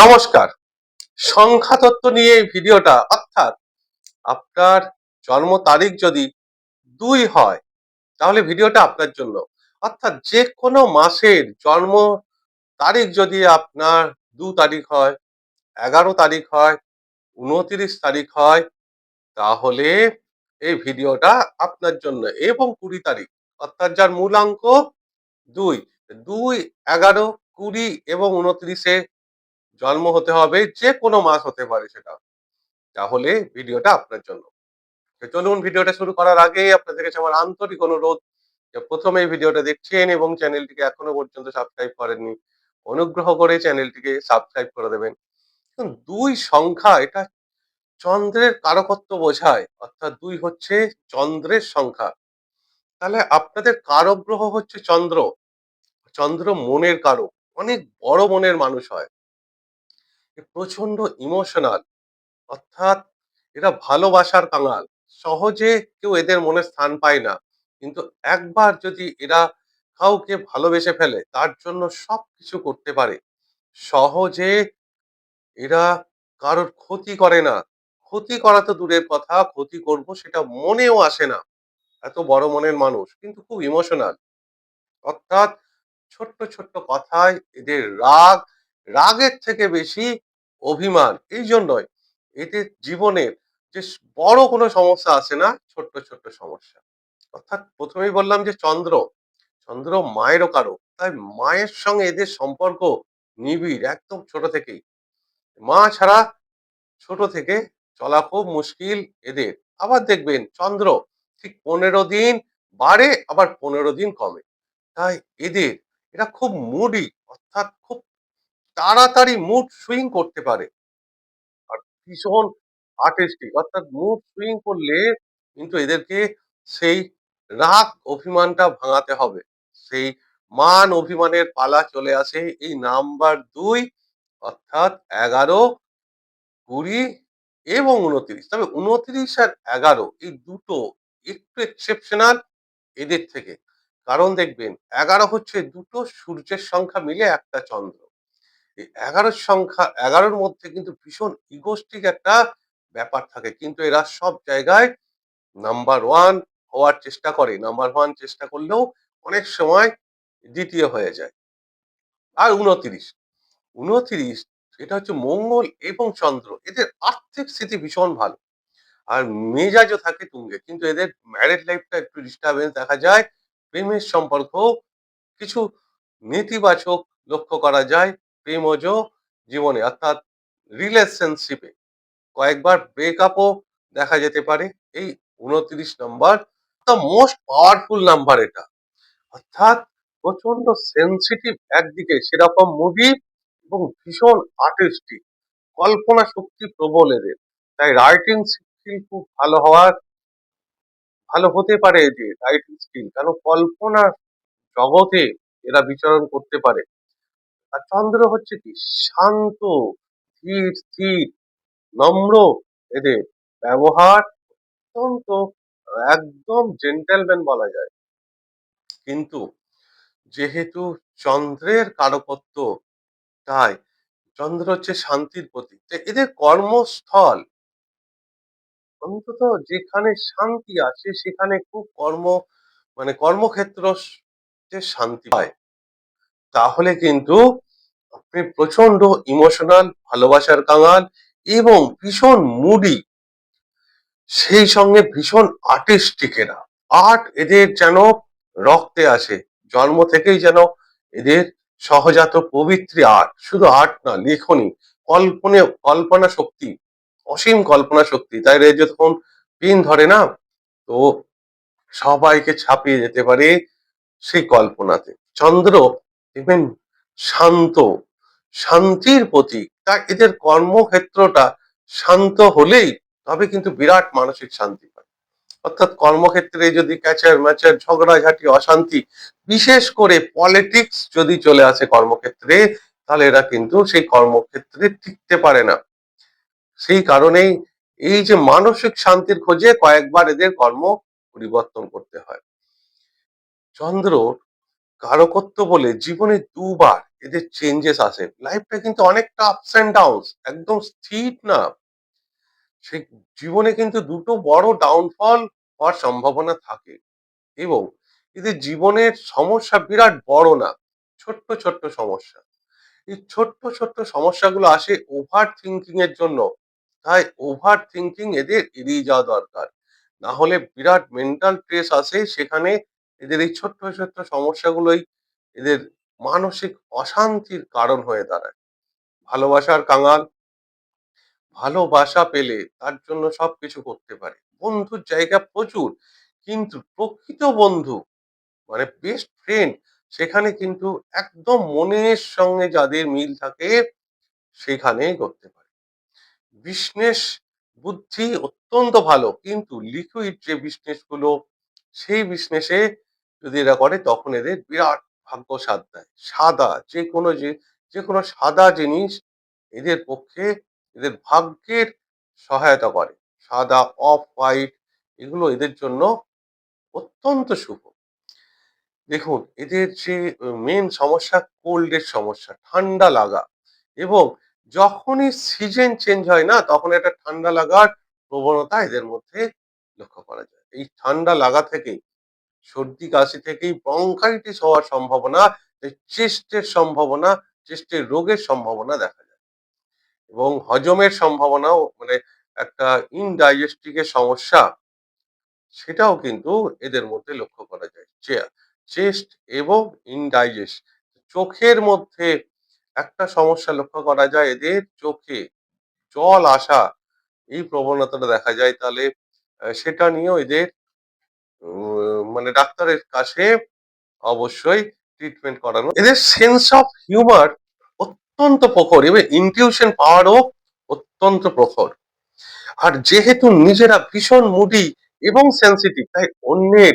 নমস্কার। সংখ্যাতত্ত্ব নিয়ে এই ভিডিওটা, অর্থাৎ আপনার জন্ম তারিখ যদি দুই হয়, তাহলে ভিডিওটা আপনার জন্য। অর্থাৎ যে কোনো মাসের জন্ম তারিখ যদি আপনার দু তারিখ হয়, এগারো তারিখ হয়, উনত্রিশ তারিখ হয়, তাহলে এই ভিডিওটা আপনার জন্য এবং কুড়ি তারিখ, অর্থাৎ যার মূলাঙ্ক দুই। দুই, এগারো, কুড়ি এবং উনত্রিশে জন্ম হতে হবে, যে কোনো মাস হতে পারে সেটা। তাহলে ভিডিওটা আপনার জন্য। চলুন ভিডিওটা শুরু করার আগে আপনাদের কাছে আমার আন্তরিক অনুরোধ প্রথমে ভিডিওটা দেখছেন এবং চ্যানেলটিকে এখনও পর্যন্ত সাবস্ক্রাইব করেননি, অনুগ্রহ করে চ্যানেলটিকে সাবস্ক্রাইব করে দেবেন। দুই সংখ্যা, এটা চন্দ্রের কারকত্ব বোঝায়, অর্থাৎ দুই হচ্ছে চন্দ্রের সংখ্যা। তাহলে আপনাদের কারক গ্রহ হচ্ছে চন্দ্র। চন্দ্র মনের কারক, অনেক বড় মনের মানুষ হয়। প্রচণ্ড ইমোশনাল অর্থাৎ এরা ভালোবাসার কাঙাল সহজে কেউ এদের মনে স্থান পায় না। কিন্তু একবার যদি এরা কাউকে ভালোবেসে ফেলে, তার জন্য সবকিছু করতে পারে। সহজে এরা কারোর ক্ষতি করে না। ক্ষতি করা তো দূরের কথা, ক্ষতি করব সেটা মনেও আসে না। এত বড় মনের মানুষ, কিন্তু খুব ইমোশনাল অর্থাৎ ছোট্ট ছোট্ট কথায় এদের রাগ, রাগের থেকে বেশি অভিমান এই জন্যই এদের জীবনের যে বড় কোনো সমস্যা আসে না, ছোট্ট ছোট্ট সমস্যা। অর্থাৎ প্রথমেই বললাম যে চন্দ্র চন্দ্র মায়েরও কারও, তাই মায়ের সঙ্গে এদের সম্পর্ক নিবিড়, একদম ছোট থেকেই। মা ছাড়া ছোট থেকে চলা খুব মুশকিল এদের। আবার দেখবেন চন্দ্র ঠিক পনেরো দিন বাড়ে, আবার পনেরো দিন কমে। তাই এদের, এরা খুব মুডি, অর্থাৎ খুব তাড়াতাড়ি মুড সুইং করতে পারে। আর ভীষণ আর্টিস্টিক অর্থাৎ মুড সুইং করলে কিন্তু এদেরকে সেই রাগ অভিমানটা ভাঙাতে হবে। সেই মান অভিমানের পালা চলে আসে এই নাম্বার দুই, অর্থাৎ এগারো, কুড়ি এবং উনত্রিশ। তবে উনত্রিশ আর এগারো এই দুটো একটু এক্সেপশনাল এদের থেকে। কারণ দেখবেন, এগারো হচ্ছে দুটো সূর্যের সংখ্যা মিলে একটা চন্দ্র। এই এগারোর সংখ্যা, এগারোর মধ্যে কিন্তু ভীষণ ইগোস্টিক একটা ব্যাপার থাকে। কিন্তু এরা সব জায়গায় নাম্বার ওয়ান হওয়ার চেষ্টা করে। নাম্বার ওয়ান চেষ্টা করলেও অনেক সময় দ্বিতীয় হয়ে যায়। আর উনত্রিশ। উনত্রিশ এটা হচ্ছে মঙ্গল এবং চন্দ্র। এদের আর্থিক স্থিতি ভীষণ ভালো। আর মেজাজও থাকে তুঙ্গে। কিন্তু এদের ম্যারেড লাইফটা একটু ডিস্টারবেন্স দেখা যায়। প্রেমের সম্পর্ক কিছু নেতিবাচক লক্ষ্য করা যায়। প্রেমজ জীবনে, অর্থাৎ রিলেশনশিপে কয়েকবার ব্রেকআপও দেখা যেতে পারে, এই উনত্রিশ number. The most powerful number এটা। অর্থাৎ প্রচণ্ড সেন্সিটিভ একদিকে, সেরকম মুভি এবং ভীষণ আর্টিস্টিক কল্পনা শক্তি প্রবল এদের। তাই রাইটিং স্কিল খুব ভালো হওয়ার, ভালো হতে পারে এদের রাইটিং স্কিল কারণ কল্পনার জগতে এরা বিচরণ করতে পারে। আর চন্দ্র হচ্ছে কি? শান্ত ধীর স্থির, নম্র। এদের ব্যবহার অত্যন্ত, একদম জেন্টেলম্যান বলা যায়। কিন্তু যেহেতু চন্দ্রের কারকত্ব তাই চন্দ্র হচ্ছে শান্তির প্রতীক। এদের কর্মস্থল। অন্তত যেখানে শান্তি আছে, সেখানে খুব কর্ম মানে কর্মক্ষেত্র যে শান্তি পায়। তাহলে কিন্তু আপনি প্রচণ্ড ইমোশনাল ভালোবাসার কাঙাল এবং ভীষণ মুডি সেই সঙ্গে ভীষণ আর্টিস্টিক এরা আর্ট এদের যেন রক্তে আসে। জন্ম থেকেই যেন এদের সহজাত পবিত্রী আর্ট শুধু আর্ট না, লেখনী। কল্পনে, কল্পনা শক্তি। অসীম কল্পনা শক্তি। তাই এরা যখন পিন ধরে না, তো সবাইকে ছাপিয়ে যেতে পারে সেই কল্পনাতে। চন্দ্র দেখবেন শান্ত, শান্তির প্রতীক। তাই এদের কর্মক্ষেত্রটা শান্ত হলেই তবে কিন্তু বিরাট মানসিক শান্তি পায়। অর্থাৎ কর্মক্ষেত্রে যদি ক্যাচার ম্যাচার ঝগড়াঝাটি, অশান্তি, বিশেষ করে পলিটিক্স যদি চলে আসে কর্মক্ষেত্রে, তাহলে এরা কিন্তু সেই কর্মক্ষেত্রে টিকতে পারে না। সেই কারণেই এই যে মানসিক শান্তির খোঁজে কয়েকবার এদের কর্ম পরিবর্তন করতে হয়। চন্দ্র কারকত্ব বলে জীবনে দুবার এদের চেঞ্জেস আসে। লাইফটা কিন্তু অনেকটা আপস অ্যান্ড ডাউনস একদম স্থির না। সেই জীবনে কিন্তু দুটো বড় ডাউনফল হওয়ার সম্ভাবনা থাকে এবং এদের জীবনের সমস্যা বিরাট বড় না, ছোট্ট ছোট্ট সমস্যা। এই ছোট্ট ছোট্ট সমস্যাগুলো আসে ওভার থিঙ্কিং এর জন্য, তাই ওভার থিঙ্কিং এদের এড়িয়ে যাওয়া দরকার। না হলে বিরাট মেন্টাল স্ট্রেস আসে সেখানে এদের এই ছোট্ট ছোট্ট সমস্যাগুলোই এদের মানসিক অশান্তির কারণ হয়ে দাঁড়ায়। ভালোবাসার কাঙাল, ভালোবাসা পেলে তার জন্য সবকিছু করতে পারে। বন্ধুর জায়গা প্রচুর, কিন্তু প্রকৃত বন্ধু মানে বেস্ট ফ্রেন্ড সেখানে কিন্তু একদম মনের সঙ্গে যাদের মিল থাকে, সেখানেই করতে পারে। বিজনেস বুদ্ধি অত্যন্ত ভালো, কিন্তু লিকুইড যে বিজনেসগুলো সেই বিজনেসে যদি এরা করে, তখন এদের বিরাট ভাগ্য সাথ দেয়। সাদা, যে কোনো যে যে কোনো সাদা জিনিস এদের পক্ষে এদের ভাগ্যের সহায়তা করে। সাদা, অফ, হোয়াইট এগুলো এদের জন্য অত্যন্ত শুভ। দেখুন, এদের যে মেন সমস্যা কোল্ডের সমস্যা, ঠান্ডা লাগা এবং যখনই সিজন চেঞ্জ হয় না, তখন একটা ঠান্ডা লাগার প্রবণতা এদের মধ্যে লক্ষ্য করা যায়। এই ঠান্ডা লাগা থেকেই সর্দি, কাশি থেকেই ব্রঙ্কাইটিস হওয়ার সম্ভাবনা চেস্টের সম্ভাবনা চেস্টের রোগের সম্ভাবনা দেখা যায়। এবং হজমের সম্ভাবনাও মানে একটা ইনডাইজেস্টিকের সমস্যা, সেটাও কিন্তু এদের মধ্যে লক্ষ্য করা যায়। চেস্ট এবং ইনডাইজেস্ট চোখের মধ্যে একটা সমস্যা লক্ষ্য করা যায় এদের, চোখে জল আসা, এই প্রবণতাটা দেখা যায়। তাহলে সেটা নিয়েও এদের মানে ডাক্তারের কাছে অবশ্যই ট্রিটমেন্ট করানো। এদের সেন্স অফ হিউমার অত্যন্ত প্রখর, এবং ইনটিউশন পাওয়ারও অত্যন্ত প্রখর। আর যেহেতু নিজেরা ভীষণ মুডি এবং সেন্সিটিভ তাই অন্যের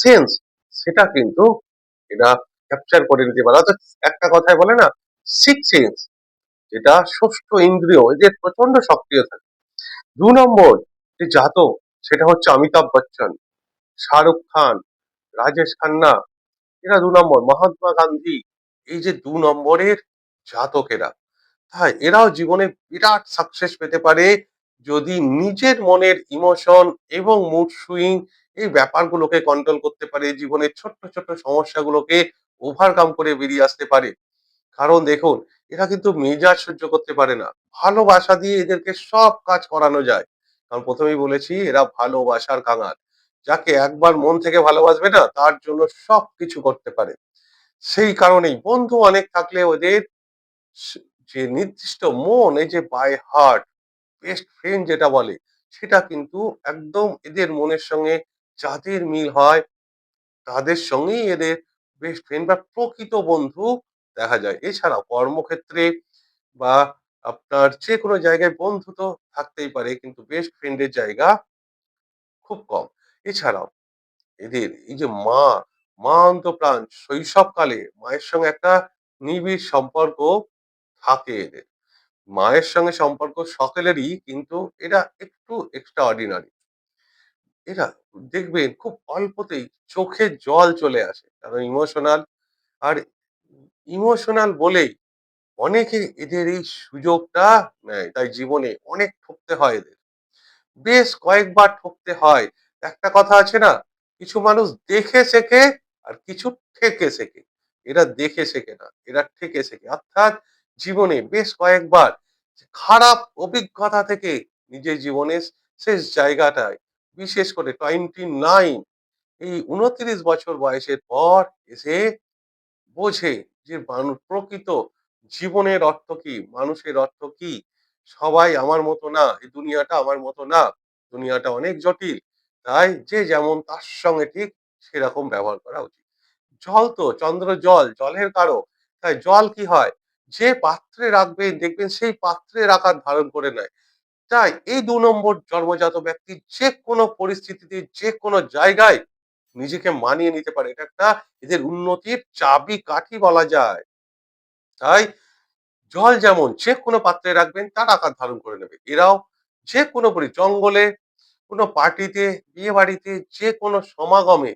সেন্স সেটা কিন্তু এরা ক্যাপচার করে নিতে পারে। অর্থাৎ একটা কথায় বলে না সিক্স সেন্স যেটা ষষ্ঠ ইন্দ্রিয় এদের প্রচণ্ড সক্রিয় থাকে। দু নম্বর যে জাতক, সেটা হচ্ছে অমিতাভ বচ্চন। শাহরুখ খান, রাজেশ খান্না, এরা দু নম্বর। মহাত্মা গান্ধী, এই যে দু নম্বরের জাতকেরা হ্যাঁ এরাও জীবনে বিরাট সাকসেস পেতে পারে যদি নিজের মনের ইমোশন এবং মুড সুইং এই ব্যাপারগুলোকে কন্ট্রোল করতে পারে, জীবনের ছোট্ট ছোট্ট সমস্যাগুলোকে ওভারকাম করে বেরিয়ে আসতে পারে। কারণ দেখুন, এরা কিন্তু মেজাজ সহ্য করতে পারে না। ভালোবাসা দিয়ে এদেরকে সব কাজ করানো যায়। কারণ প্রথমেই বলেছি, এরা ভালোবাসার কাঙাল যাকে একবার মন থেকে ভালোবাসবে না, তার জন্য সব কিছু করতে পারে। সেই কারণেই বন্ধু অনেক থাকলে ওদের যে নির্দিষ্ট মন, এই যে বাই হার্ট বেস্ট ফ্রেন্ড যেটা বলে, সেটা কিন্তু একদম এদের মনের সঙ্গে যাদের মিল হয়, তাদের সঙ্গেই এদের বেস্ট ফ্রেন্ড বা প্রকৃত বন্ধু দেখা যায়। এছাড়াও কর্মক্ষেত্রে বা আপনার যে কোনো জায়গায় বন্ধু তো থাকতেই পারে, কিন্তু বেস্ট ফ্রেন্ডের জায়গা খুব কম। এছাড়াও এদের এই যে মা মা অন্তপ্রাণ শৈশবকালে মায়ের সঙ্গে একটা নিবিড় সম্পর্ক থাকে এদের। মায়ের সঙ্গে সম্পর্ক সকলেরই কিন্তু এরা একটু এক্সট্রা অর্ডিনারি এরা দেখবেন খুব অল্পতেই চোখে জল চলে আসে, কারণ ইমোশনাল আর ইমোশনাল বলেই অনেকে এদের এই সুযোগটা নেয়, তাই জীবনে অনেক ঠকতে হয় এদের। বেশ কয়েকবার ঠকতে হয় একটা কথা আছে না, কিছু মানুষ দেখে শেখে আর কিছু ঠেকে শেখে। এরা দেখে শেখে না, এরা ঠেকে শেখে। অর্থাৎ জীবনে বেশ কয়েকবার খারাপ অভিজ্ঞতা থেকে নিজের জীবনের শেষ জায়গাটায়, বিশেষ করে টোয়েন্টি নাইন, এই উনত্রিশ বছর বয়সের পর এসে বোঝে যে মানুষ প্রকৃত জীবনের অর্থ কি, মানুষের অর্থ কি? সবাই আমার মতো না, এই দুনিয়াটা আমার মতো না, দুনিয়াটা অনেক জটিল। তাই যে যেমন তার সঙ্গে ঠিক সেরকম ব্যবহার করা উচিত। জল তো, চন্দ্র জল, জলের কারও তাই জল কি হয়? যে পাত্রে রাখবেন, দেখবেন সেই পাত্রের আকার ধারণ করে নেয়। তাই এই দু নম্বর জন্মজাত ব্যক্তি যে কোনো পরিস্থিতিতে যে কোনো জায়গায় নিজেকে মানিয়ে নিতে পারে। এটা একটা এদের উন্নতির চাবি কাঠি বলা যায়। তাই জল যেমন যে কোনো পাত্রে রাখবেন, তার আকার ধারণ করে নেবে। এরাও যে কোনো পরি জঙ্গলে কোনো পার্টিতে বিয়ে বাড়িতে যে কোনো সমাগমে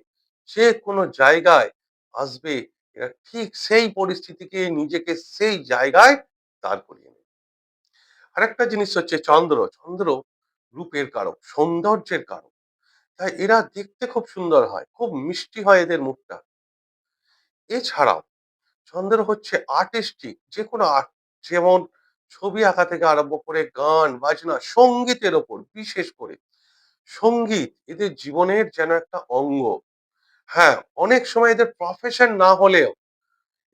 যে কোনো জায়গায় আসবে, এরা ঠিক সেই পরিস্থিতিকে নিজেকে সেই জায়গায় দাঁড় করিয়ে নেয় আরেকটা জিনিস হচ্ছে চন্দ্র। চন্দ্র রূপের কারক, সৌন্দর্যের কারক। তাই এরা দেখতে খুব সুন্দর হয়, খুব মিষ্টি হয় এদের মুখটা। এছাড়াও চন্দ্র হচ্ছে আর্টিস্টিক যে কোনো আর্ট যেমন ছবি আঁকা থেকে আরম্ভ করে গান, বাজনা, সঙ্গীতের ওপর বিশেষ করে সংগীত এদের জীবনের যেন একটা অঙ্গ। হ্যাঁ অনেক সময় এদের প্রফেশন না হলেও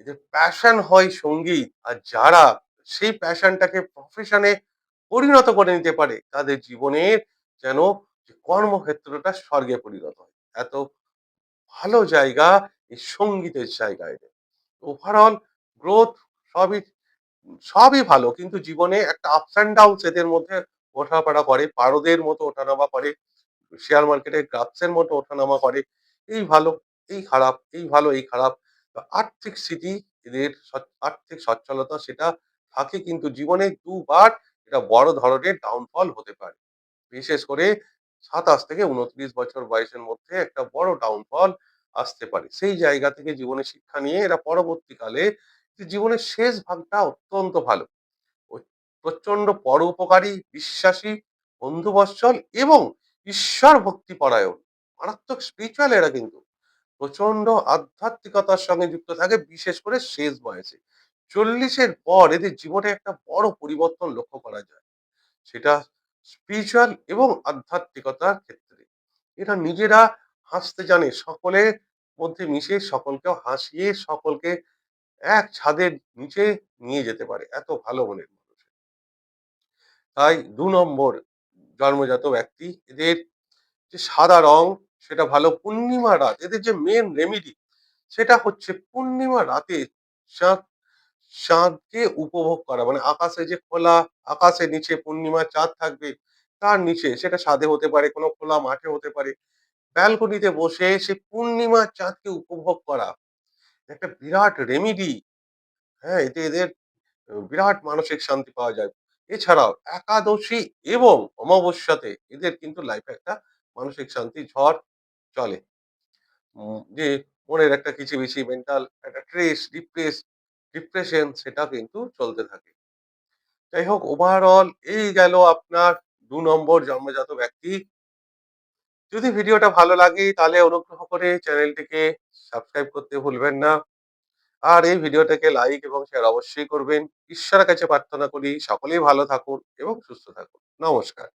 এদের প্যাশন হয় সংগীত আর যারা সেই প্যাশনটাকে প্রফেশনে পরিণত করে নিতে পারে, তাদের জীবনের যেন কর্মক্ষেত্রটা স্বর্গে পরিণত হয়। এত ভালো জায়গা এই সঙ্গীতের জায়গা এদের ওভারঅল গ্রোথ সবই সবই ভালো, কিন্তু জীবনে একটা আপস অ্যান্ড ডাউনস এদের মধ্যে ওঠাপড়া করে, পারদের মতো ওঠানামা করে, শেয়ার মার্কেটে গ্রাফসের মতো ওঠানামা করে। এই ভালো, এই খারাপ, এই ভালো, এই খারাপ। আর্থিক স্থিতি এদের আর্থিক সচ্ছলতা সেটা থাকে কিন্তু জীবনে দুবার এটা বড় ধরনের ডাউনফল হতে পারে। বিশেষ করে সাতাশ থেকে উনত্রিশ বছর বয়সের মধ্যে একটা বড় ডাউনফল আসতে পারে। সেই জায়গা থেকে জীবনে শিক্ষা নিয়ে এরা পরবর্তীকালে জীবনের শেষ ভাগটা অত্যন্ত ভালো। প্রচণ্ড পরোপকারী, বিশ্বাসী, বন্ধুবৎসল এবং ঈশ্বর ভক্তি পরায়ণ মারাত্মক স্পিরিচুয়াল এরা কিন্তু। প্রচণ্ড আধ্যাত্মিকতার সঙ্গে যুক্ত থাকে, বিশেষ করে শেষ বয়সে। চল্লিশের পর এদের জীবনে একটা বড় পরিবর্তন লক্ষ্য করা যায়। সেটা স্পিরিচুয়াল এবং আধ্যাত্মিকতার ক্ষেত্রে। এরা নিজেরা হাসতে জানে সকলের মধ্যে মিশে সকলকে হাসিয়ে, সকলকে এক ছাদের নিচে নিয়ে যেতে পারে। এত ভালো মনের তাই দু নম্বর জন্মজাত ব্যক্তি, এদের যে সাদা রং, সেটা ভালো পূর্ণিমা রাত, এদের যে মেন রেমিডি সেটা হচ্ছে পূর্ণিমা রাতে চাঁদ, চাঁদকে উপভোগ করা। মানে আকাশে যে খোলা আকাশের নিচে পূর্ণিমা চাঁদ থাকবে, তার নিচে, সেটা ছাদে হতে পারে, কোনো খোলা মাঠে হতে পারে ব্যালকনিতে বসে সে পূর্ণিমা চাঁদকে উপভোগ করা। একটা বিরাট রেমিডি হ্যাঁ এতে এদের, বিরাট মানসিক শান্তি পাওয়া যায়। এছাড়াও একাদশী এবং অমাবস্যাতে এদের কিন্তু লাইফে একটা মানসিক শান্তি ঝড় চলে। যে মনের একটা কিচিমিচি মেন্টাল একটা ট্রেস ডিপ্রেস ডিপ্রেশন সেটা কিন্তু চলতে থাকে। যাই হোক ওভারঅল এই গেল আপনার দু নম্বর জন্মজাত ব্যক্তি। যদি ভিডিওটা ভালো লাগে তাহলে অনুগ্রহ করে চ্যানেলটিকে সাবস্ক্রাইব করতে ভুলবেন না। আর এই ভিডিওটাকে লাইক এবং শেয়ার অবশ্যই করবেন। ঈশ্বরের কাছে প্রার্থনা করি, সকলেই ভালো থাকুন এবং সুস্থ থাকুন। নমস্কার।